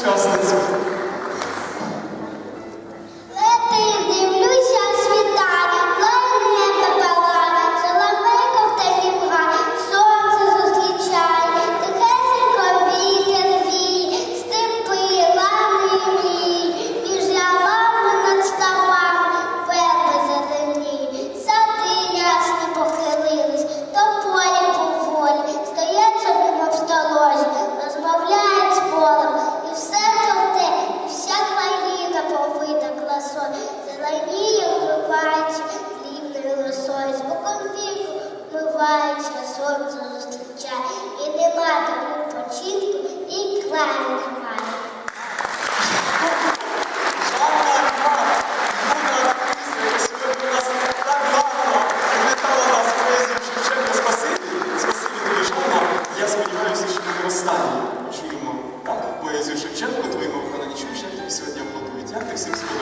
descanso desse Ховається сонце зустрічає, і нема тому починку, і клави немає. Я сподіваюся, що ми останні чуємо так поезію Шевченко, твоєму виконанні Шевченка сьогодні аплодують. Дякую всім сподіваюся.